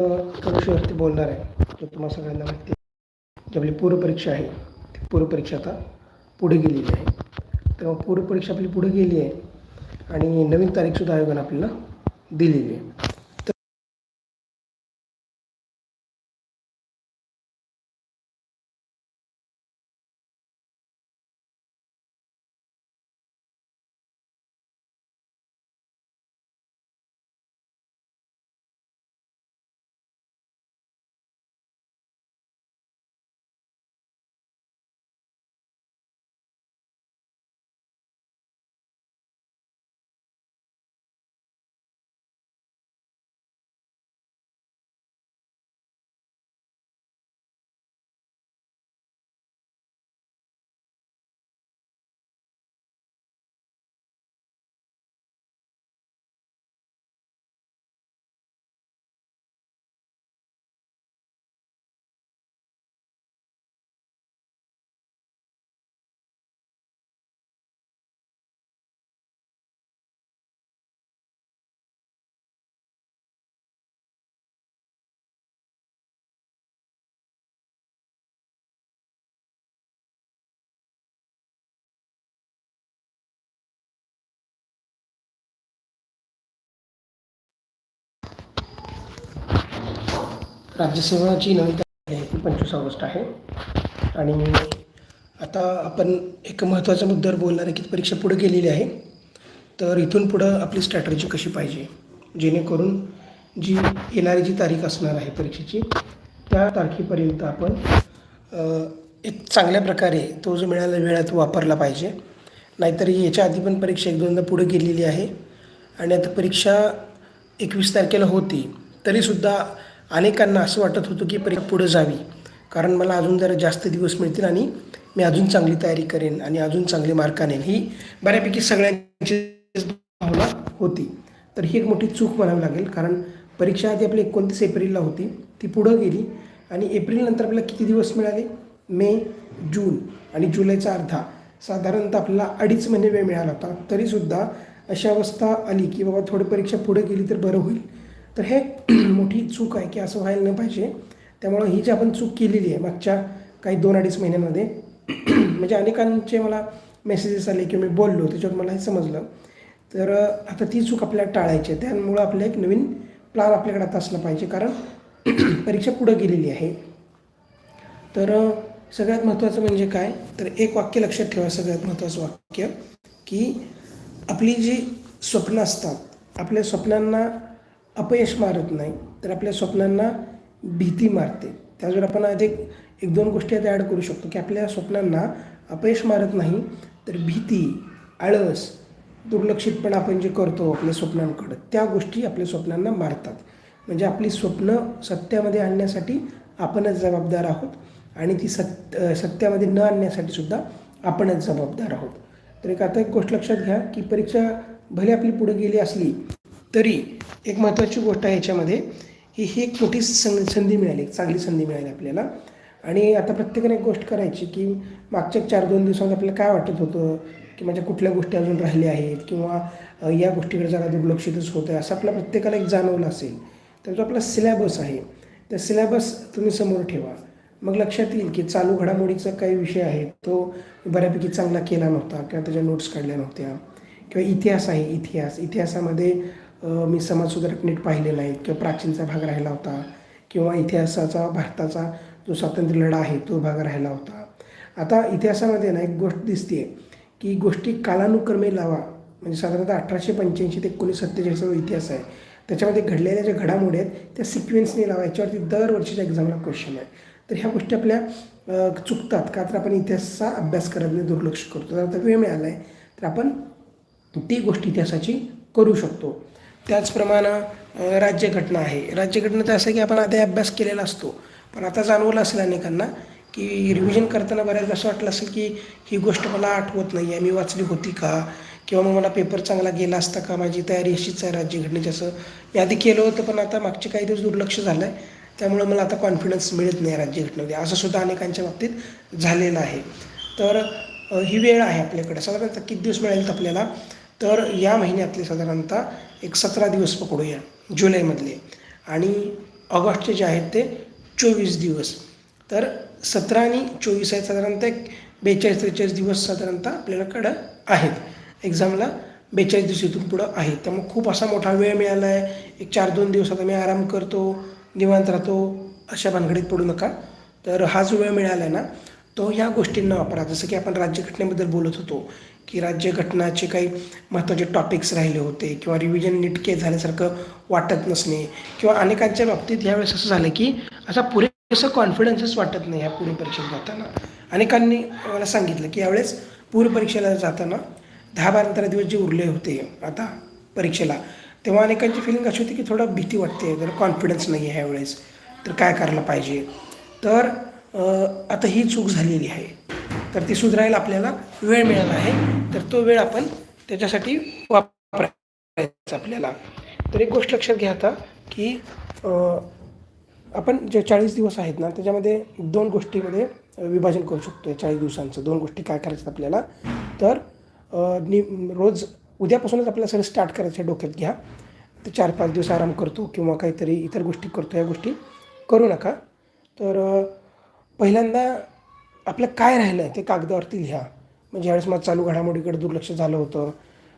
विषयावरती बोलणार आहे. जो तुम्हाला सगळ्यांना माहिती आहे. जी आपली पूर्वपरीक्षा आहे. ती पूर्वपरीक्षा आता पुढे गेलेली आहे. तेव्हा पूर्वपरीक्षा आपली पुढे गेली आहे. आणि नवीन तारीखसुद्धा आयोगानं आपल्याला दिलेली आहे. राज्यसेवाची नवीन तारीख आहे ती पंचवीस ऑगस्ट आहे. आणि आता आपण एक महत्त्वाच्या मुद्द्यावर बोलणार आहे की परीक्षा पुढे गेलेली आहे. तर इथून पुढं आपली स्ट्रॅटर्जी कशी पाहिजे? जेणेकरून जी येणारी जी तारीख असणार आहे परीक्षेची त्या तारखेपर्यंत आपण एक चांगल्या प्रकारे तो जो मिळालेला वेळ आहे तो वापरला पाहिजे. नाहीतर याच्या आधी पण परीक्षा एक दोनदा पुढे गेलेली आहे. आणि आता परीक्षा एकवीस तारखेला होती तरीसुद्धा अनेकांना असं वाटत होतं की परीक्षा पुढं जावी. कारण मला अजून जरा जास्त दिवस मिळतील आणि मी अजून चांगली तयारी करेन आणि अजून चांगले मार्क आणेन. ही बऱ्यापैकी सगळ्यांची भावना होती. तर ही एक मोठी चूक म्हणावी लागेल. कारण परीक्षा आधी आपली एकोणतीस एप्रिलला होती. ती पुढं गेली आणि एप्रिलनंतर आपल्याला किती दिवस मिळाले? मे जून आणि जुलैचा अर्धा. साधारणतः आपल्याला अडीच महिने वेळ मिळाला होता. तरीसुद्धा अशी अवस्था आली की बाबा थोडी परीक्षा पुढे गेली तर बरं होईल. तर हे मोठी चूक आहे की असं व्हायला नाही पाहिजे. त्यामुळं ही जी आपण चूक केलेली आहे मागच्या काही दोन अडीच महिन्यांमध्ये म्हणजे अनेकांचे मला मेसेजेस आले किंवा मी बोललो त्याच्यावर मला हे समजलं. तर आता ती चूक आपल्याला टाळायची आहे. त्यामुळं आपलं एक नवीन प्लान आपल्याकडे आता असला पाहिजे. कारण परीक्षा पुढं गेलेली आहे. तर सगळ्यात महत्त्वाचं म्हणजे काय? तर एक वाक्य लक्षात ठेवा सगळ्यात महत्त्वाचं वाक्य की आपली जी स्वप्न असतात आपल्या स्वप्नांना अपयश मारत नाही तर आपल्या स्वप्नांना भीती मारते. त्यावर आपण अधिक एक दोन गोष्टी आता ॲड करू शकतो की आपल्या स्वप्नांना अपयश मारत नाही तर भीती आळस दुर्लक्षितपणा आपण जे करतो आपल्या स्वप्नांकडं त्या गोष्टी आपल्या स्वप्नांना मारतात. म्हणजे आपली स्वप्न सत्यामध्ये आणण्यासाठी आपणच जबाबदार आहोत आणि ती सत्य सत्यामध्ये न आणण्यासाठी सुद्धा आपणच जबाबदार आहोत. तर एक आता एक गोष्ट लक्षात घ्या की परीक्षा भले आपली पुढे गेली असली तरी एक महत्त्वाची गोष्ट आहे याच्यामध्ये की ही एक मोठी सं संधी मिळाली एक चांगली संधी मिळाली आपल्याला. आणि आता प्रत्येकाने एक गोष्ट करायची की मागच्या चार दोन दिवसात आपल्याला काय वाटत होतं की माझ्या कुठल्या गोष्टी अजून राहिल्या आहेत किंवा या गोष्टीकडे जरा दुर्लक्षितच होतं आहे असं आपल्या प्रत्येकाला एक जाणवलं असेल तर जो आपला सिलॅबस आहे त्या सिलॅबस तुम्ही समोर ठेवा. मग लक्षात येईल की चालू घडामोडीचा काही विषय आहे तो बऱ्यापैकी चांगला केला नव्हता किंवा त्याच्या नोट्स काढल्या नव्हत्या. किंवा इतिहास आहे इतिहास. इतिहासामध्ये मी समाजसुधारक नीट पाहिले नाहीत किंवा प्राचीनचा भाग राहिला होता किंवा इतिहासाचा भारताचा जो स्वातंत्र्य लढा आहे तो भाग राहिला होता. आता इतिहासामध्ये ना एक गोष्ट दिसते की गोष्टी कालानुक्रमे लावा. म्हणजे साधारणतः अठराशे पंच्याऐंशी ते एकोणीस सत्तेचाळीसचा जो इतिहास आहे त्याच्यामध्ये घडलेल्या ज्या घडामोडी आहेत त्या सिक्वेन्सने लावा. याच्यावरती दरवर्षीच्या एक्झामला क्वेश्चन आहे. तर ह्या गोष्टी आपल्या चुकतात का तर आपण इतिहासाचा अभ्यास करत नाही दुर्लक्ष करतो. जर आता वेळ मिळाला आहे तर आपण ती गोष्ट इतिहासाची करू शकतो. त्याचप्रमाणे राज्यघटना आहे. राज्यघटना तर असं की आपण आधी अभ्यास केलेला असतो. पण आता जाणवलं असेल अनेकांना की रिव्हिजन करताना बऱ्याचदा असं वाटलं असेल की ही गोष्ट मला आठवत नाही आहे मी वाचली होती का? किंवा मग मला पेपर चांगला गेला असता का? माझी तयारी अशीच आहे राज्यघटनेची. असं मी आधी केलं होतं पण आता मागचे काही दिवस दुर्लक्ष झालं आहे त्यामुळं मला आता कॉन्फिडन्स मिळत नाही राज्यघटनेमध्ये. असं सुद्धा अनेकांच्या बाबतीत झालेलं आहे. तर ही वेळ आहे आपल्याकडे. साधारणतः किती दिवस मिळेल आपल्याला? तर या महिन्यातले साधारणतः एक सतरा दिवस पकडूया जुलैमधले. आणि ऑगस्टचे जे आहेत ते चोवीस दिवस. तर सतरा आणि चोवीस आहेत साधारणतः एक बेचाळीस त्रेचाळीस दिवस साधारणतः आपल्याकडं आहेत. एक्झामला बेचाळीस दिवस इथून पुढं आहे. त्यामुळे खूप असा मोठा वेळ मिळाला आहे एक चार दोन दिवसात मी आराम करतो निवांत राहतो अशा भानगडीत पडू नका. तर हा जो वेळ मिळाला आहे ना तो ह्या गोष्टींना वापरा. जसं की आपण राज्यघटनेबद्दल बोलत होतो की राज्यघटनाचे काही महत्त्वाचे टॉपिक्स राहिले होते किंवा रिव्हिजन नीटके झाल्यासारखं वाटत नसणे किंवा अनेकांच्या बाबतीत यावेळेस असं झालं की असा पुरेसं कॉन्फिडन्सच वाटत नाही ह्या पूर्वपरीक्षेत जाताना. अनेकांनी मला सांगितलं की यावेळेस पूर्वपरीक्षेला जाताना दहा बारा तेरा दिवस जे उरले होते आता परीक्षेला तेव्हा अनेकांची फिलिंग अशी होती की थोडं भीती वाटते जरा कॉन्फिडन्स नाही आहे ह्यावेळेस तर काय करायला पाहिजे? तर आता ही चूक झालेली आहे. तर ती सुधारायला आपल्याला वेळ मिळाला आहे. तर तो वेळ आपण त्याच्यासाठी वापरायचा आपल्याला. तर एक गोष्ट लक्षात घ्या आता की आपण जे चाळीस दिवस आहेत ना त्याच्यामध्ये दोन गोष्टीमध्ये विभाजन करू शकतो चाळीस दिवसांचं. दोन गोष्टी काय करायचं आपल्याला? तर नि रोज उद्यापासूनच आपल्याला सगळं स्टार्ट करायचं आहे डोक्यात घ्या. तर चार पाच दिवस आराम करतो किंवा काहीतरी इतर गोष्टी करतो. या गोष्टी करू नका. तर पहिल्यांदा आपलं काय राहिलं आहे ते कागदावरती लिहा. म्हणजे यावेळेस माझं चालू घडामोडीकडे दुर्लक्ष झालं होतं.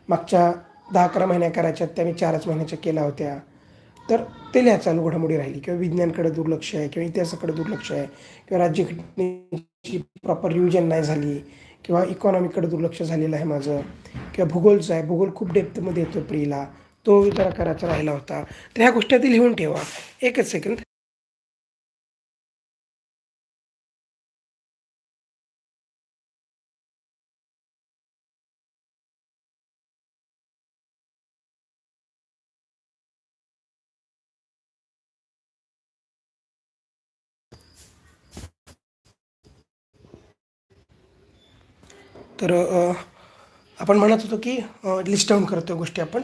मागच्या दहा अकरा महिन्या करायच्या त्या मी चारच महिन्याच्या केल्या होत्या. तर ते लिहा चालू घडामोडी राहिली. किंवा विज्ञानकडे दुर्लक्ष आहे किंवा इतिहासाकडे दुर्लक्ष आहे किंवा राज्यघटनेची प्रॉपर रिव्हिजन नाही झाली किंवा इकॉनॉमीकडे दुर्लक्ष झालेलं आहे माझं किंवा भूगोलचं आहे. भूगोल खूप डेप्थमध्ये येतो प्रीला तो विचार करायचा राहिला होता. तर ह्या गोष्टी आधी लिहून ठेवा. एकच सेकंद तर आपण म्हणत होतो की लिस्ट डाऊन करतो गोष्टी आपण.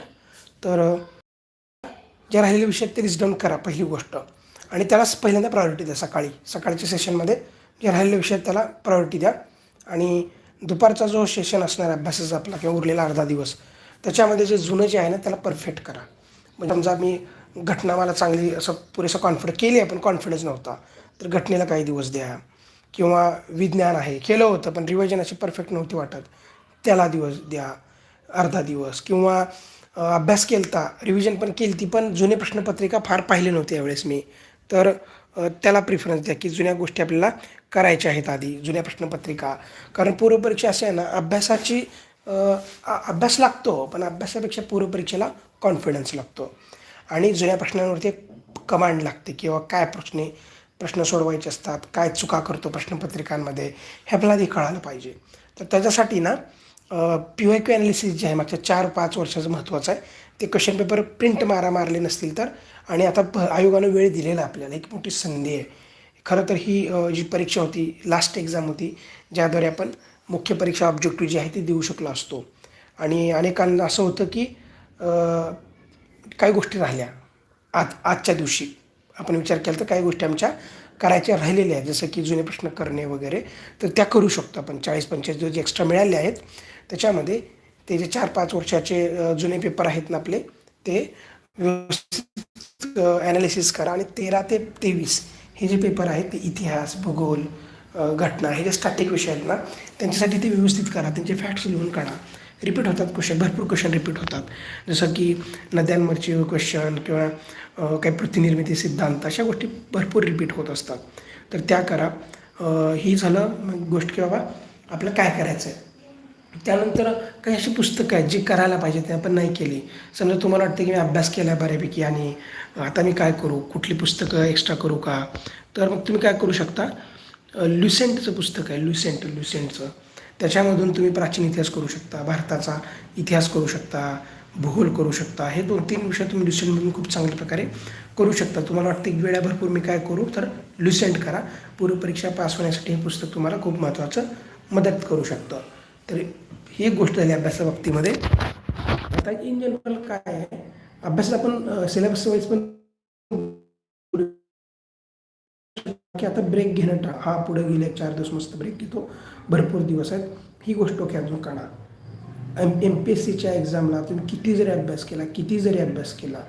तर जे ज्या राहिलेल्या विषय ते लिस्ट डाऊन करा पहिली गोष्ट. आणि त्यालाच पहिल्यांदा प्रायोरिटी द्या सकाळी. सकाळच्या सेशनमध्ये जे राहिलेले विषय त्याला प्रायोरिटी द्या. आणि दुपारचा जो सेशन असणार अभ्यासाचा आपला किंवा उरलेला अर्धा दिवस त्याच्यामध्ये जे जुनं जे आहे ना त्याला परफेक्ट करा. म्हणजे समजा मी घटना मला चांगली असं पुरेसा कॉन्फिड केली आहे पण कॉन्फिडन्स नव्हता तर घटनेला काही दिवस द्या. किंवा विज्ञान आहे केलं होतं पण रिव्हिजन अशी परफेक्ट नव्हती वाटत. त्याला दिवस द्या अर्धा दिवस किंवा अभ्यास केलता रिव्हिजन पण केली ती पण जुने प्रश्नपत्रिका फार पाहिले नव्हते यावेळेस मी. तर त्याला प्रिफरन्स द्या की जुन्या गोष्टी आपल्याला करायच्या आहेत आधी जुन्या प्रश्नपत्रिका. कारण पूर्वपरीक्षा अशी आहे ना अभ्यासाची अभ्यास लागतो पण अभ्यासापेक्षा पूर्वपरीक्षेला कॉन्फिडन्स लागतो. आणि जुन्या प्रश्नांवरती एक कमांड लागते किंवा काय प्रश्न प्रश्न सोडवायचे असतात काय चुका करतो प्रश्नपत्रिकांमध्ये हे आपल्याला कळायला पाहिजे. तर त्याच्यासाठी ना पी वाय क्यू ॲनालिसिस जे आहे मागच्या चार पाच वर्षाचं महत्त्वाचं आहे. ते क्वेश्चन पेपर प्रिंट मारा मारले नसतील तर. आणि आता प आयोगानं वेळ दिलेला आपल्याला एक मोठी संधी आहे. खरं तर ही जी परीक्षा होती लास्ट एक्झाम होती ज्याद्वारे आपण मुख्य परीक्षा ऑब्जेक्टिव्ह जी आहे ती देऊ शकलो असतो. आणि अनेकांना असं होतं की काही गोष्टी राहिल्या. आज आजच्या दिवशी. आपण विचार केला तर काही गोष्टी आमच्या करायच्या राहिलेल्या आहेत. जसं की जुने प्रश्न करणे वगैरे तर त्या करू शकतो आपण. चाळीस पंचेचाळीस दिवस जे एक्स्ट्रा मिळाले आहेत त्याच्यामध्ये ते जे चार पाच वर्षाचे जुने पेपर आहेत ना आपले ते व्यवस्थित ॲनालिसिस करा. आणि तेरा ते तेवीस हे जे पेपर आहेत ते इतिहास भूगोल घटना हे जे स्टॅटिक विषय आहेत ना त्यांच्यासाठी ते व्यवस्थित करा. त्यांचे फॅक्ट्स लिहून काढा. रिपीट होतात क्वेश्चन भरपूर क्वेश्चन रिपीट होतात. जसं की नद्यांवरचे क्वेश्चन किंवा काही प्रतिनिर्मिती सिद्धांत अशा गोष्टी भरपूर रिपीट होत असतात. तर त्या करा. ही झालं मग गोष्ट की बाबा आपलं काय करायचं आहे त्यानंतर काही अशी पुस्तकं आहेत जी करायला पाहिजे ते आपण नाही केली. समजा तुम्हाला वाटतं की मी अभ्यास केला आहे बऱ्यापैकी आणि आता मी काय करू? कुठली पुस्तकं एक्स्ट्रा करू का? तर मग तुम्ही काय करू शकता? ल्युसेंटचं पुस्तक आहे ल्युसेंट ल्युसेंटचं त्याच्यामधून तुम्ही प्राचीन इतिहास करू शकता भारताचा इतिहास करू शकता. भूगोल करू शकता. हे दोन तीन विषय तुम्ही ल्युसेंटमधून खूप चांगल्या प्रकारे करू शकता. तुम्हाला वाटतं की वेळा भरपूर मी काय करू? तर ल्युसेंट करा. पूर्वपरीक्षा पास होण्यासाठी हे पुस्तक तुम्हाला खूप महत्त्वाचं मदत करू शकतं. तर ही एक गोष्ट झाली अभ्यासाबाबतीमध्ये आता इन जनरल काय आहे? अभ्यासात आपण सिलेबस वाईज पण की आता ब्रेक घेणं टा हा पुढे गेले चार दिवस मस्त ब्रेक घेतो. भरपूर दिवस आहेत. ही गोष्ट ओके अजून काढा. एम एम पी एस सीच्या एक्झामला तुम्ही किती जरी अभ्यास केला किती जरी अभ्यास केला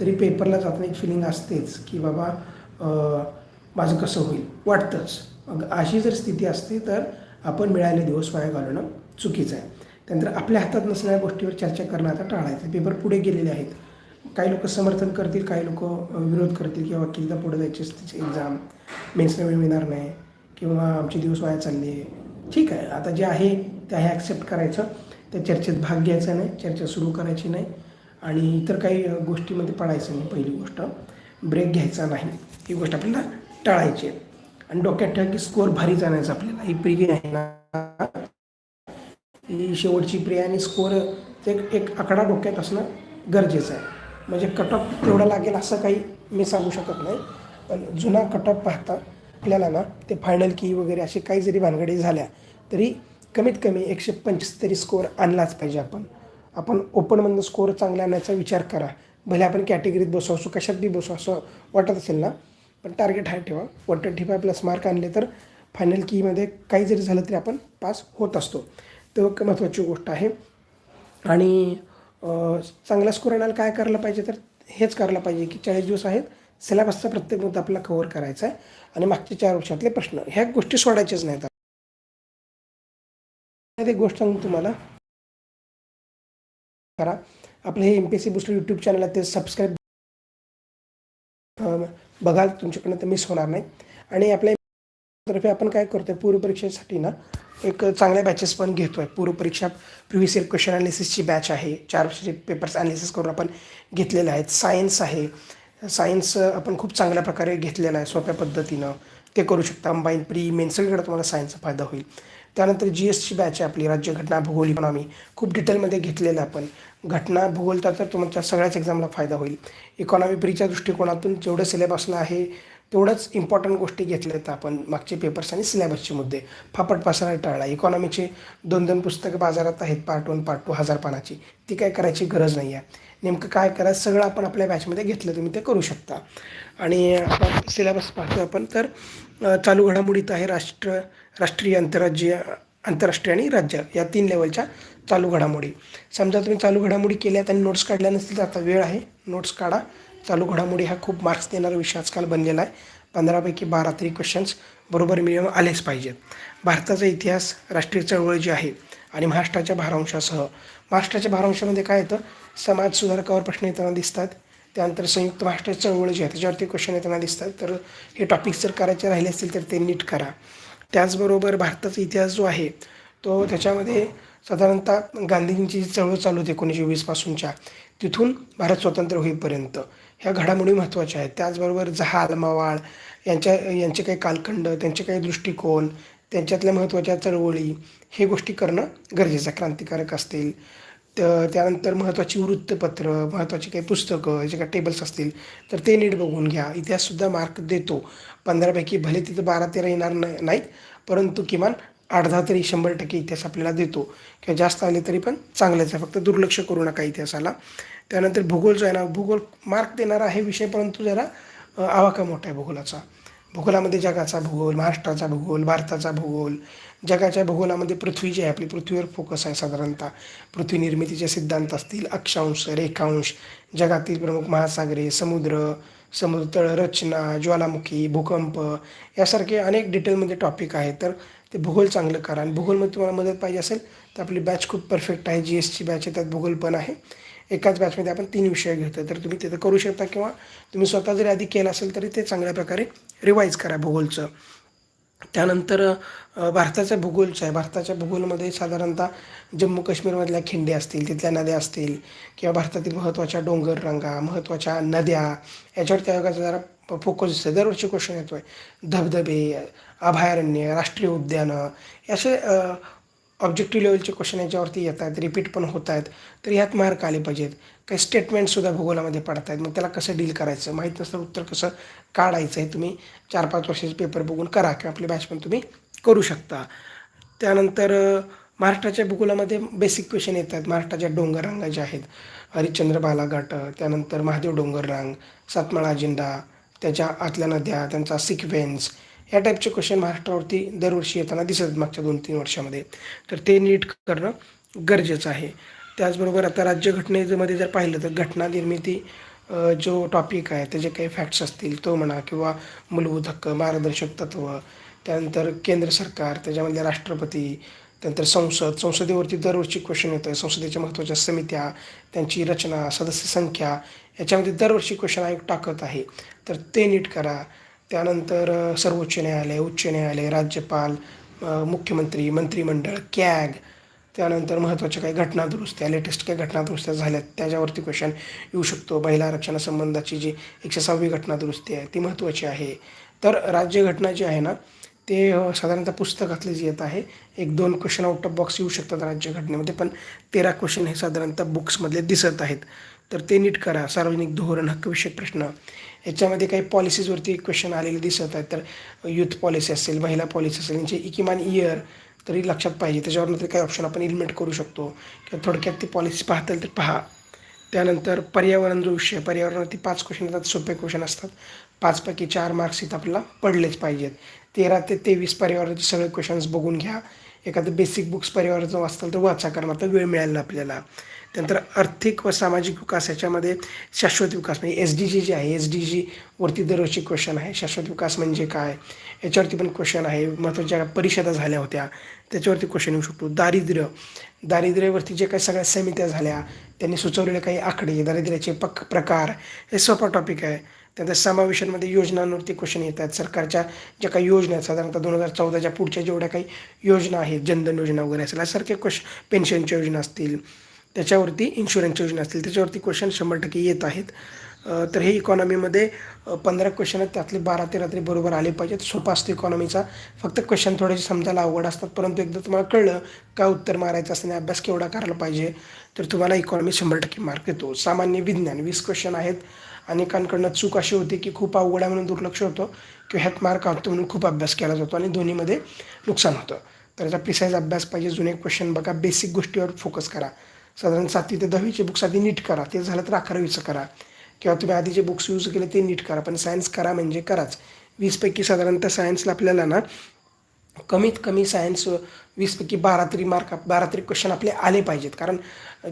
तरी पेपरला जाताना एक फिलिंग असतेच की बाबा माझं कसं होईल? वाटतंच. मग अशी जर स्थिती असते तर आपण मिळाले दिवस वाया घालवणं चुकीचं आहे. त्यानंतर आपल्या हातात नसणाऱ्या गोष्टीवर चर्चा करणं आता टाळायचं. पेपर पुढे गेलेले आहेत. काही लोक समर्थन करतील काही लोक विरोध करतील किंवा वकिलीला पुढे जायची असते एक्झाम मेन्सला वेळ मिळणार नाही. किंवा आमचे दिवस वाया चालले. ठीक आहे. आता जे आहे ते आहे ॲक्सेप्ट करायचं. त्या चर्चेत भाग घ्यायचा नाही चर्चा सुरू करायची नाही आणि इतर काही गोष्टीमध्ये पडायचं नाही पहिली गोष्ट. ब्रेक घ्यायचा नाही. ही गोष्ट आपल्याला टाळायची आहे. आणि डोक्यात ठेवा की स्कोअर भारी जाण्याचा आपल्याला. ही प्रिय आहे ना. ही शेवटची प्रिय आणि स्कोअर एक एक आकडा डोक्यात असणं गरजेचं आहे. म्हणजे कट ऑफ तेवढा लागेल असं काही मी सांगू शकत नाही. पण जुना कट ऑफ पाहता आपल्याला ना ते फायनल की वगैरे असे काही जरी भानगडी झाल्या तरी कमीत कमी एकशे पंचवीस तरी स्कोअर आणलाच पाहिजे आपण. आपण ओपनमधनं स्कोअर चांगला आणण्याचा विचार करा. भले आपण कॅटेगरीत बसू असो कशात बी बसू असं वाटत असेल ना? पण टार्गेट हाय ठेवा. One twenty five plus mark आणले तर फायनल कीमध्ये काही जरी झालं तरी आपण पास होत असतो. तो एक महत्त्वाची गोष्ट आहे. आणि चांगला स्कोर आणायला काय करायला पाहिजे तर हेच करायला पाहिजे की चाळीस दिवस आहेत सिलेबसचा प्रत्येक मुद्दा आपला कव्हर करायचा आहे. आणि मागच्या चार वर्षातले प्रश्न ह्या गोष्टी सोडायच्याच नाहीत. तर एक गोष्ट सांगू तुम्हाला. करा. आपलं हे M P S C booster YouTube channel आहे ते सबस्क्राईब बघाल. तुमच्याकडनं ते मिस होणार नाही. आणि आपल्या तर्फे आपण काय करतोय पूर्वपरीक्षेसाठी ना एक चांगल्या बॅचेस पण घेतो आहे पूर्वपरीक्षा प्रिव्हियस इयर क्वेश्चन अनालिसिसची बॅच आहे. चार वर्षाचे पेपर्स अनालिसिस करून आपण घेतलेले आहेत. सायन्स आहे. सायन्स आपण खूप चांगल्या प्रकारे घेतलेलं आहे सोप्या पद्धतीनं. ते करू शकता. अंबाईन प्री मेन सगळीकडे तुम्हाला सायन्सचा फायदा होईल. त्यानंतर जी एसची बॅच आहे आपली राज्यघटना भूगोल ही पण आम्ही खूप डिटेलमध्ये घेतलेलं आहे आपण. घटना भूगोलचा तर तुमच्या सगळ्याच एक्झामला फायदा होईल. इकॉनॉमी प्रीच्या दृष्टिकोनातून जेवढं सिलेबसला आहे तेवढंच इम्पॉर्टंट गोष्टी घेतल्या आहेत आपण मागचे पेपर्स आणि सिलेबसचे मुद्दे. फापट पसरा टाळा. इकॉनॉमीचे दोन दोन पुस्तकं बाजारात आहेत पार्ट वन पार्ट टू हजार पानाची. ती काय करायची गरज नाही आहे नेमकं काय करायचं सगळं आपण आपल्या बॅचमध्ये घेतलं तुम्ही ते करू शकता. आणि आपण सिलेबस पाहतो आपण तर चालू घडामोडीत आहे राष्ट्र राष्ट्रीय आंतरराज्य आंतरराष्ट्रीय आणि राज्य या तीन लेवलच्या चालू घडामोडी. समजा तुम्ही चालू घडामोडी केल्यात आणि नोट्स काढल्या नसतील तर आता वेळ आहे. नोट्स काढा. चालू घडामोडी हा खूप मार्क्स देणारा विषय आजकाल बनलेला आहे. पंधरापैकी बारा तरी क्वेश्चन्स बरोबर मिनिमम आलेच पाहिजेत. भारताचा इतिहास राष्ट्रीय चळवळ जी आहे आणि महाराष्ट्राच्या भारांशासह. महाराष्ट्राच्या भारांशामध्ये काय येतं? समाज सुधारकावर प्रश्न येताना दिसतात. त्यानंतर संयुक्त महाराष्ट्र चळवळ जी आहे त्याच्यावरती क्वेश्चन येताना दिसतात. तर हे टॉपिक्स जर करायचे राहिले असतील तर ते नीट करा. त्याचबरोबर भारताचा इतिहास जो आहे तो त्याच्यामध्ये साधारणतः गांधीजींची जी चळवळ चालू होती एकोणीसशे वीसपासूनच्या तिथून भारत स्वतंत्र होईपर्यंत. ह्या घडामोडी महत्त्वाच्या आहेत. त्याचबरोबर जहाल मवाळ यांच्या यांचे काही कालखंड त्यांचे काही दृष्टिकोन त्यांच्यातल्या महत्त्वाच्या चळवळी हे गोष्टी करणं गरजेचं आहे. क्रांतिकारक असतील तर त्यानंतर महत्त्वाची वृत्तपत्र महत्त्वाची काही पुस्तकं जे काही टेबल्स असतील तर ते नीट बघून घ्या. इतिहाससुद्धा मार्क देतो. पंधरापैकी भले तिथं बारा तेरा येणार नाहीत परंतु किमान अर्धा तरी शंभर टक्के इतिहास आपल्याला देतो. किंवा जास्त आले तरी पण चांगलंच आहे. फक्त दुर्लक्ष करू नका इतिहासाला. त्यानंतर भूगोल जो आहे ना भूगोल मार्क देणारा आहे विषय परंतु जरा आवाका मोठा आहे भूगोलाचा. भूगोलामध्ये जगाचा भूगोल महाराष्ट्राचा भूगोल भारताचा भूगोल जगाच्या भूगोलामध्ये पृथ्वी जी आहे आपली पृथ्वीवर फोकस आहे साधारणतः. पृथ्वी निर्मितीचे सिद्धांत असतील अक्षांश रेखांश जगातील प्रमुख महासागरे समुद्र समुद्र रचना ज्वालामुखी भूकंप यासारखे अनेक डिटेलमध्ये टॉपिक आहेत. तर ते भूगोल चांगलं करा. आणि भूगोलमध्ये तुम्हाला मदत पाहिजे असेल तर आपली बॅच खूप परफेक्ट आहे. जी एसची बॅच आहे त्यात भूगोल पण आहे. एकाच बॅचमध्ये आपण तीन विषय घेतो. तर तुम्ही तिथं करू शकता किंवा तुम्ही स्वतः जरी आधी केलं असेल तरी ते चांगल्या प्रकारे रिवाईज करा भूगोलचं. त्यानंतर भारताचा भारताच्या आहे भारताच्या भूगोलमध्ये साधारणतः जम्मू काश्मीरमधल्या खिंडे असतील तिथल्या नद्या असतील किंवा भारतातील महत्त्वाच्या डोंगर रांगा महत्त्वाच्या नद्या याच्यावर त्या योगाचा जरा फोकस दिसतो दरवर्षी क्वेश्चन येतो आहे धबधबे अभयारण्य राष्ट्रीय उद्यानं असे ऑब्जेक्टिव्ह लेवलचे क्वेश्चन याच्यावरती येत आहेत रिपीट पण होत आहेत तर ह्यात मार्क आले पाहिजेत. काही स्टेटमेंटसुद्धा भूगोलामध्ये पडत आहेत मग त्याला कसं डील करायचं? माहीत नसतं उत्तर कसं काढायचं आहे तुम्ही चार पाच वर्षाचे पेपर बघून करा किंवा आपली बॅच पण तुम्ही करू शकता. त्यानंतर महाराष्ट्राच्या भूगोलामध्ये बेसिक क्वेश्चन येतात. महाराष्ट्राच्या डोंगररांगा ज्या आहेत हरिश्चंद्र बालाघाट त्यानंतर महादेव डोंगररांग सातमाळा अजिंडा त्याच्या आतल्या नद्या त्यांचा सिक्वेन्स या टाईपचे क्वेश्चन महाराष्ट्रावरती दरवर्षी येताना दिसत मागच्या दोन तीन वर्षामध्ये. तर ते नीट करणं गरजेचं आहे. त्याचबरोबर आता राज्यघटनेमध्ये जर पाहिलं तर घटना निर्मिती जो टॉपिक आहे त्याचे काही फॅक्ट्स असतील तो म्हणा किंवा मूलभूत हक्क मार्गदर्शक तत्त्व त्यानंतर केंद्र सरकार त्याच्यामधले राष्ट्रपती त्यानंतर संसद संसदेवरती दरवर्षी क्वेश्चन येतं आहे संसदेच्या महत्त्वाच्या समित्या त्यांची रचना सदस्य संख्या याच्यामध्ये दरवर्षी क्वेश्चन आयोग टाकत आहे. तर ते नीट करा. त्यानंतर सर्वोच्च न्यायालय उच्च न्यायालय राज्यपाल मुख्यमंत्री मंत्रिमंडळ कॅग त्यानंतर महत्त्वाच्या काही घटना दुरुस्त्या लेटेस्ट काही घटना दुरुस्त्या झाल्यात त्याच्यावरती क्वेश्चन येऊ शकतो. महिला आरक्षणासंबंधाची जी एकशे सहावी घटना दुरुस्ती आहे ती महत्त्वाची आहे. तर राज्यघटना जी आहे ना ते साधारणतः पुस्तकातले जे येत आहे एक दोन क्वेश्चन आउट ऑफ बॉक्स येऊ शकतात राज्यघटनेमध्ये पण तेरा क्वेश्चन हे साधारणतः बुक्समधले दिसत आहेत. तर ते नीट करा. सार्वजनिक धोरण हक्कविषयक प्रश्न. याच्यामध्ये काही पॉलिसीजवरती क्वेश्चन आलेले दिसत आहेत. तर युथ पॉलिसी असेल महिला पॉलिसी असेल यांचे किमान इयर तरी लक्षात पाहिजे. त्याच्यावरनं तरी काही ऑप्शन आपण इलिमेट करू शकतो. किंवा थोडक्यात ती पॉलिसी पाहता येईल तर पहा. त्यानंतर पर्यावरण जो विषय पर्यावरणावरती पाच क्वेश्चन येतात सोपे क्वेश्चन असतात. पाचपैकी चार मार्क्स इथं आपल्याला पडलेच पाहिजेत. तेरा ते तेवीस पर्यावरणाचे सगळे क्वेश्चन्स बघून घ्या. एखादं बेसिक बुक्स परिवाराचं वाचताल तर वाचा कारण आता वेळ मिळाला आपल्याला. त्यानंतर आर्थिक व सामाजिक विकास याच्यामध्ये शाश्वत विकास म्हणजे एस डी जी जे आहे एस डी जीवरती दरवर्षी क्वेश्चन आहे. शाश्वत विकास म्हणजे काय? याच्यावरती पण क्वेश्चन आहे. महत्त्वाच्या परिषदा झाल्या होत्या. त्याच्यावरती क्वेश्चन येऊ शकतो. दारिद्र्य. दारिद्र्यावरती जे काही सगळ्या समित्या झाल्या त्यांनी सुचवलेले काही आकडे दारिद्र्याचे पक प्रकार हे सोपा टॉपिक आहे. त्यानंतर समावेशांमध्ये योजनांवरती क्वेश्चन येतात सरकारच्या ज्या काही योजना आहेत साधारणतः दोन हजार चौदाच्या पुढच्या जेवढ्या काही योजना आहेत जनधन योजना वगैरे असेल यासारखे क्वेश्चन पेन्शनच्या योजना असतील त्याच्यावरती इन्शुरन्सच्या योजना असतील त्याच्यावरती क्वेश्चन शंभर टक्के येत आहेत. तर हे इकॉनॉमीमध्ये पंधरा क्वेश्चन आहेत त्यातले बारा तेरा तरी बरोबर आले पाहिजेत. सोपा असतो इकॉनॉमीचा फक्त क्वेश्चन थोडेसे समजायला अवघड असतात परंतु एकदा तुम्हाला कळलं काय उत्तर मारायचं असतं आणि अभ्यास केवढा करायला पाहिजे तर तुम्हाला इकॉनॉमी शंभर टक्के मार्क देतो. सामान्य विज्ञान वीस क्वेश्चन आहेत. अनेकांकडनं चूक अशी होती की खूप अवघड आहे म्हणून दुर्लक्ष होतं किंवा ह्यात मार्क आणतो म्हणून खूप अभ्यास केला जातो आणि दोन्हीमध्ये नुकसान होतं. तर याचा प्रिसाईज अभ्यास पाहिजे जुने क्वेश्चन बघा बेसिक गोष्टीवर फोकस करा. साधारण सातवी ते दहावीचे बुक्स आधी नीट करा. ते झालं तर अकरावीचं करा. किंवा तुम्ही आधी जे बुक्स यूज केले ते नीट करा. पण सायन्स करा म्हणजे कराच. वीसपैकी साधारणतः सायन्सला आपल्याला ना कमीत कमी सायन्स वीसपैकी बारा तरी मार्क बारा तरी क्वेश्चन आपले आले पाहिजेत. कारण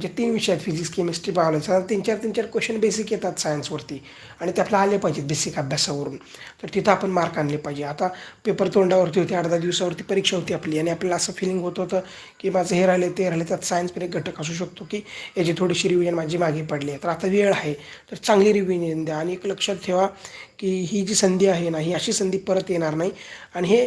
जे तीन विषय आहेत फिजिक्स केमिस्ट्री बायोलॉजी साधारण तीन चार तीन चार क्वेश्चन बेसिक येतात सायन्सवरती आणि ते आपल्याला आले पाहिजेत बेसिक अभ्यासावरून. तर तिथं आपण मार्क आणले पाहिजे. आता पेपर तोंडावरती होते अर्धा दिवसावरती परीक्षा होती आपली. आणि आपल्याला असं फिलिंग होत होतं की माझं हे राहिले ते राहिले. त्यात सायन्स पण एक घटक असू शकतो की याची थोडीशी रिव्हिजन माझी मागे पडली आहे. तर आता वेळ आहे. तर चांगली रिव्हिजन द्या. आणि एक लक्षात ठेवा की ही जी संधी आहे ना ही अशी संधी परत येणार नाही. आणि हे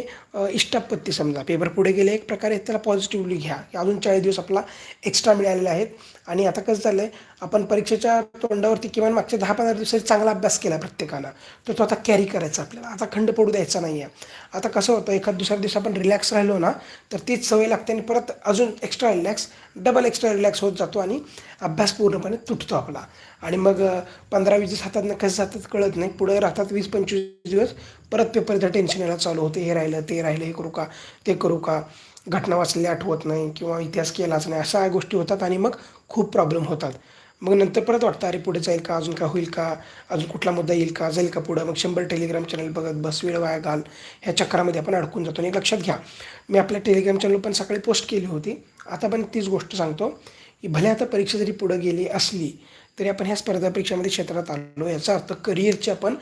इष्टापत्ती समजा. पेपर पुढे गेले एक प्रकार त्याला पॉझिटिव्हली घ्या. की अजून चाळीस दिवस आपला एक्स्ट्रा मिळालेले आहेत. आणि आता कसं झालं आहे आपण परीक्षेच्या तोंडावरती किमान मागच्या दहा पंधरा दिवसात चांगला अभ्यास केला प्रत्येकानं. तर तो आता कॅरी करायचा आपल्याला. आता खंड पडू द्यायचा नाही आहे आता कसं होतं एखाद दुसऱ्या दिवस आपण रिलॅक्स राहिलो ना तर तीच सवय लागते आणि परत अजून extra relax double extra relax होत जातो आणि अभ्यास पूर्णपणे तुटतो आपला. आणि मग पंधरा वीस दिवस हातात कसं जातात कळत नाही. पुढे राहतात वीस पंचवीस दिवस परत पेपरचं टेन्शन यायला चालू होते. हे राहिलं ते राहिलं हे करू का ते करू का. घटना वाचलेल्या आठवत नाही किंवा इतिहास केलाच नाही अशा गोष्टी होतात आणि मग खूप प्रॉब्लेम होतात. मग नंतर परत वाटतं अरे पुढे जाईल का? अजून काय होईल का? अजून कुठला मुद्दा येईल का? जाईल का पुढं? मग शंभर टेलिग्राम चॅनल बघत बस वेळ वाया घाल. ह्या चक्रामध्ये आपण अडकून जातो. आणि लक्षात घ्या मी आपल्या टेलिग्राम चॅनल पण सकाळी पोस्ट केली होती. आता पण तीच गोष्ट सांगतो. की भले आता परीक्षा जरी पुढं गेली असली तरी आपण ह्या स्पर्धा परीक्षामध्ये क्षेत्रात आलो याचा अर्थ करिअरचे आपण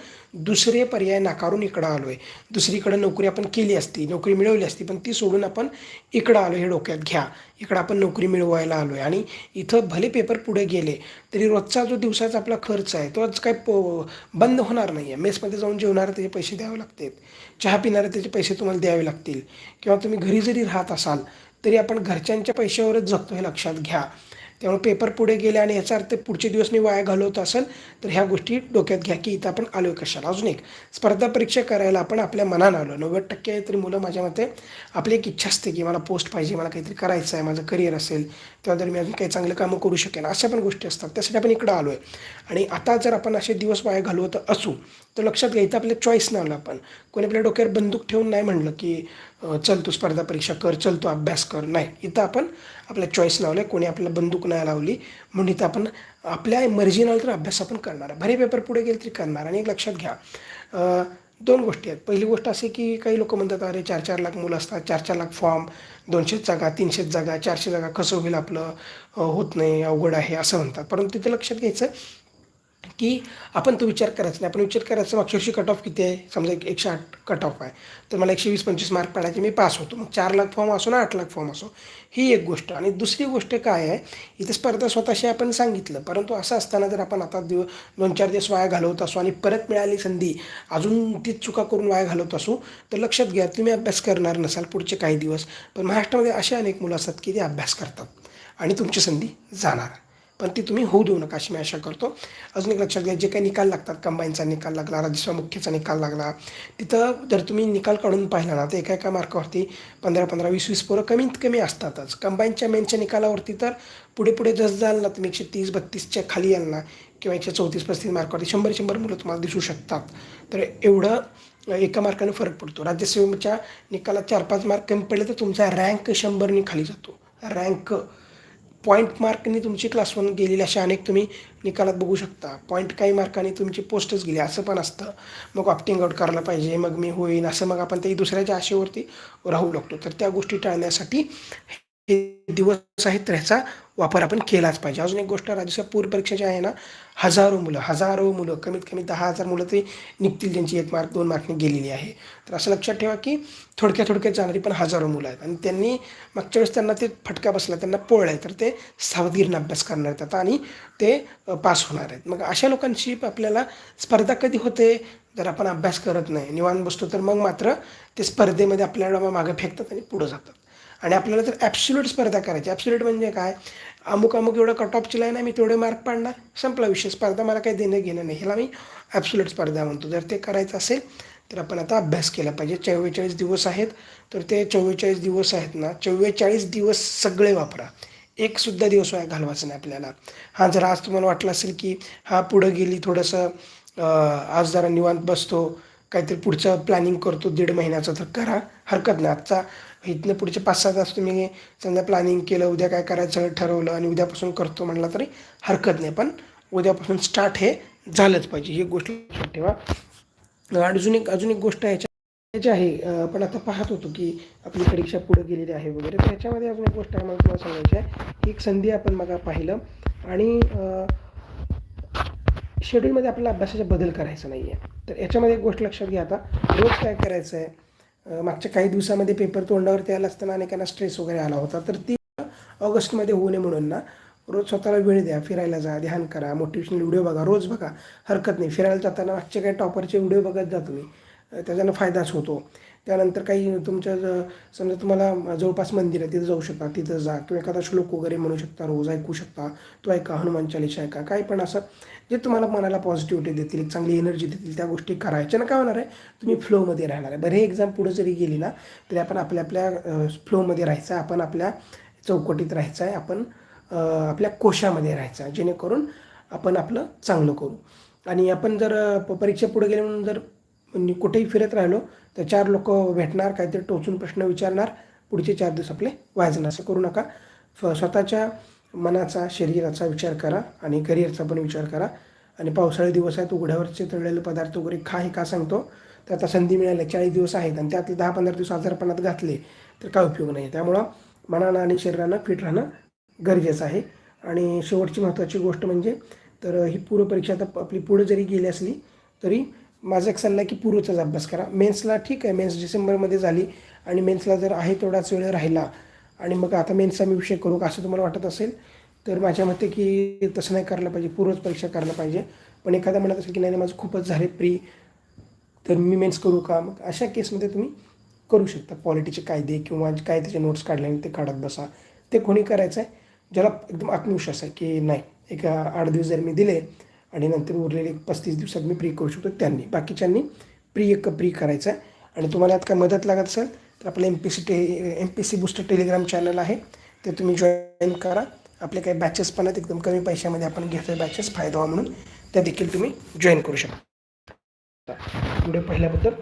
दुसरे पर्याय नाकारून इकडं आलो आहे दुसरीकडं नोकरी आपण केली असती नोकरी मिळवली असती पण ती सोडून आपण इकडं आलो हे डोक्यात घ्या. इकडं आपण नोकरी मिळवायला आलो आहे आणि इथं भले पेपर पुढे गेले तरी रोजचा जो दिवसाचा आपला खर्च आहे तो आज काय प बंद होणार नाही आहे मेसमध्ये जाऊन जेवणारे त्याचे पैसे द्यावे लागतात. चहा पिणारे त्याचे पैसे तुम्हाला द्यावे लागतील. किंवा तुम्ही घरी जरी राहत असाल तरी आपण घरच्यांच्या पैशावरच जगतो हे लक्षात घ्या. त्यामुळे पेपर पुढे गेले आणि याचा अर्थ पुढचे दिवस मी वाया घालवत असेल तर ह्या गोष्टी डोक्यात घ्या की इथं आपण आलो कशाला. अजून एक स्पर्धा परीक्षा करायला आपण आपल्या मनानं आलो नव्वद टक्के तरी मुलं माझ्या मते आपली एक इच्छा असते की मला पोस्ट पाहिजे मला काहीतरी करायचं आहे माझं करिअर असेल तेव्हा जर मी अजून काही चांगलं कामं करू शकेन अशा पण गोष्टी असतात. त्यासाठी आपण इकडं आलो आहे आणि आता जर आपण असे दिवस वाया घालवत असू तर लक्षात घ्या इथं आपल्या चॉईस नाही आलं आपण. कोणी आपल्या डोक्यावर बंदूक ठेवून नाही म्हणलं की चल तू स्पर्धा परीक्षा कर चल तू अभ्यास कर. नाही इथं आपण आपल्या चॉईस लावलं आहे कोणी आपल्याला बंदूक नाही लावली म्हणून इथं आपण आपल्या मर्जीनं तर अभ्यास आपण करणार भरे पेपर पुढे गेले तरी करणार आणि एक लक्षात घ्या. दोन गोष्टी आहेत. पहिली गोष्ट अशी की काही लोक म्हणतात अरे चार चार लाख मुलं असतात चार चार लाख फॉर्म दोनशे जागा तीनशे जागा चारशे जागा कसं होईल आपलं? होत नाही अवघड आहे असं म्हणतात. परंतु तिथे लक्षात घ्यायचं की आपण तो विचार करायचा नाही. आपण विचार करायचा मागच्या वर्षी कट ऑफ किती आहे? समजा एक एकशे आठ कट ऑफ आहे. तर मला एकशे वीस पंचवीस मार्क पडायचे मी पास होतो. मग चार लाख फॉर्म असो ना आठ लाख फॉर्म असो ही एक गोष्ट. आणि दुसरी गोष्ट काय आहे इथे स्पर्धा स्वतःशी आपण सांगितलं. परंतु असं असताना जर आपण आता दिव दोन चार दिवस वाया घालवत असू आणि परत मिळाली संधी अजून तीच चुका करून वाया घालवत असू तर लक्षात घ्या तुम्ही अभ्यास करणार नसाल पुढचे काही दिवस. पण महाराष्ट्रामध्ये असे अनेक मुलं असतात की ते अभ्यास करतात आणि तुमची संधी जाणार. पण ती तुम्ही होऊ देऊ नका अशी मी आशा करतो. अजून एक लक्षात घ्या जे काही निकाल लागतात कंबाईनचा निकाल लागला राजस्व मुख्यचा निकाल लागला तिथं जर तुम्ही निकाल काढून पाहिला ना तर एका एका मार्कावरती पंधरा पंधरा वीस वीस पोरं कमीत कमी असतातच. कंबाईनच्या मेनच्या निकालावरती तर पुढे पुढे जसं जाल ना तुम्ही एकशे तीस बत्तीसच्या खाली याल ना किंवा एकशे चौतीस पस्तीस मार्कावरती शंभर शंभर मुलं तुम्हाला दिसू शकतात. तर एवढं एका मार्काने फरक पडतो. राज्यसेवेच्या निकालात चार पाच मार्क कमी पडले तर तुमचा रँक शंभरनी खाली जातो. रँक पॉईंट मार्कने तुमची क्लास वन गेलेली अशा अनेक तुम्ही निकालात बघू शकता. पॉईंट काही मार्काने तुमची पोस्टच गेली असं पण असतं. मग ऑप्टिंग आउट करायला पाहिजे मग मी होईन असं मग आपण ते दुसऱ्याच्या आशेवरती राहू लागतो. तर त्या गोष्टी टाळण्यासाठी हे दिवस आहेत तर ह्याचा वापर आपण केलाच पाहिजे. अजून एक गोष्ट राज्यसभा पूर परीक्षेच्या आहे ना हजारो मुलं हजारो मुलं कमीत कमी दहा हजार मुलं तरी निघतील ज्यांची एक मार्क दोन मार्कने गेलेली आहे. तर असं लक्षात ठेवा की थोडक्या थोडक्यात जाणारी पण हजारो मुलं आहेत. आणि त्यांनी मागच्या वेळेस त्यांना ते फटका बसला त्यांना पोळलं आहे तर ते सावधगिरीनं अभ्यास करणार आहेत. आता आणि ते पास होणार आहेत. मग अशा लोकांशी आपल्याला स्पर्धा कधी होते जर आपण अभ्यास करत नाही निवांत बसतो तर मग मात्र ते स्पर्धेमध्ये आपल्याला मागं फेकतात आणि पुढं जातात. आणि आपल्याला जर ॲप्सुलेट स्पर्धा करायची. ॲप्सुलेट म्हणजे काय? अमुक अमुक एवढं कट ऑफची लाईन आहे मी तेवढे मार्क पाडणार. संपला विषय. स्पर्धा मला काही देणं घेणं नाही. ह्याला मी ॲप्सुलेट स्पर्धा म्हणतो. जर ते करायचं असेल तर आपण आता अभ्यास केला पाहिजे. चव्वेचाळीस दिवस आहेत तर ते चव्वेचाळीस दिवस आहेत ना चव्वेचाळीस दिवस सगळे वापरा. एकसुद्धा दिवस वाया घालवायचं नाही आपल्याला. हां जर आज तुम्हाला वाटलं असेल की हा पुढं गेली थोडंसं आज जरा निवांत बसतो काहीतरी पुढचं प्लॅनिंग करतो दीड महिन्याचं तर करा. हरकत नाही. आजचा इथनं पुढचे पाच सहा तास तुम्ही समजा प्लॅनिंग केलं उद्या काय करायचं ठरवलं आणि उद्यापासून करतो म्हटलं तरी हरकत नाही. पण उद्यापासून स्टार्ट हे झालंच पाहिजे. ही गोष्ट लक्षात ठेवा. अजून एक अजून एक गोष्ट याच्या जे आहे. आपण आता पाहत होतो की आपली परीक्षा पुढे गेलेली आहे वगैरे. तर ह्याच्यामध्ये अजून एक गोष्ट आहे मला तुम्हाला सांगायची आहे. की एक संधी आपण मग पाहिलं. आणि शेड्यूलमध्ये आपल्याला अभ्यासाचा बदल करायचा नाही आहे तर याच्यामध्ये एक गोष्ट लक्षात घ्या आता. रोज काय करायचं आहे मागच्या काही दिवसामध्ये पेपर तोंडावरती आला असताना अनेकांना स्ट्रेस वगैरे आला होता. तर ती ऑगस्टमध्ये होऊ नये म्हणून ना रोज स्वतःला वेळ द्या फिरायला जा ध्यान करा मोटिवेशनल व्हिडिओ बघा रोज बघा. हरकत नाही फिरायला जाताना मागचे काही टॉपरचे व्हिडिओ बघत जा तुम्ही. त्याच्यानं फायदाच होतो. त्यानंतर काही तुमच्या ज- समजा तुम्हाला जवळपास मंदिर आहे तिथं जाऊ शकता तिथं जा. किंवा एखादा श्लोक वगैरे म्हणू शकता रोज ऐकू शकता. तो ऐका हनुमान चालिशा ऐका. काही पण असं जे तुम्हाला मनाला पॉझिटिव्हिटी देतील एक चांगली एनर्जी देतील त्या गोष्टी करायच्या. ना काय होणार आहे तुम्ही फ्लोमध्ये राहणार आहे. बरं हे एक्झाम पुढे जरी गेली ना तरी आपण आपल्या आपल्या फ्लोमध्ये राहायचं आहे. आपण आपल्या चौकटीत राहायचं आहे. आपण आपल्या कोशामध्ये राहायचं आहे. जेणेकरून आपण आपलं चांगलं करू. आणि आपण जर प- परीक्षा पुढे गेले म्हणून जर कुठेही फिरत राहिलो तर चार लोक भेटणार काहीतरी टोचून प्रश्न विचारणार पुढचे चार दिवस आपले वाजणार. असं करू नका. फ स्वतःच्या मनाचा शरीराचा विचार करा आणि करिअरचा पण विचार करा. आणि पावसाळी दिवस आहेत उघड्यावरचे तळलेले पदार्थ वगैरे खा हे का सांगतो? तर आता संधी मिळाल्या चाळीस दिवस आहेत आणि त्यातले दहा पंधरा दिवस आजारपणात घातले तर काय उपयोग नाही. त्यामुळं मनानं आणि शरीरानं फिट राहणं गरजेचं आहे. आणि शेवटची महत्त्वाची गोष्ट म्हणजे तर ही पूर्वपरीक्षा आता आपली पुढे जरी गेली असली तरी माझा एक सल्ला आहे की पूर्वचाच अभ्यास करा. मेन्सला ठीक आहे मेन्स डिसेंबरमध्ये झाली आणि मेन्सला जर आहे तेवढाच वेळ राहिला आणि मग आता मेन्सचा मी विषय करू का असं तुम्हाला वाटत असेल तर माझ्या मते की तसं नाही करायला पाहिजे पूर्वच परीक्षा करायला पाहिजे. पण एखादा म्हणत असेल की नाही नाही, माझं खूपच झाले प्री तर मी मेन्स करू का? मग अशा केसमध्ये तुम्ही करू शकता. पॉलिटीचे कायदे किंवा काय त्याचे नोट्स काढल्याने ते काढत बसा. ते कोणी करायचं आहे ज्याला एकदम आत्मविश्वास आहे की नाही एक आठ दिवस जर मी दिले आणि नंतर उरलेले एक पस्तीस दिवसात मी प्री करू शकतो त्यांनी. बाकीच्यांनी प्री एक प्री करायचं आहे. आणि तुम्हाला यात काय मदत लागत असेल तर आपलं एम पी सी टे M P C booster Telegram channel आहे. ते तुम्ही जॉईन करा. आपले काही बॅचेस पण आहेत एकदम कमी पैशामध्ये आपण घेतो बॅचेस फायदा व्हा म्हणून. त्या देखील तुम्ही जॉईन करू शकता. व्हिडिओ पाहिल्याबद्दल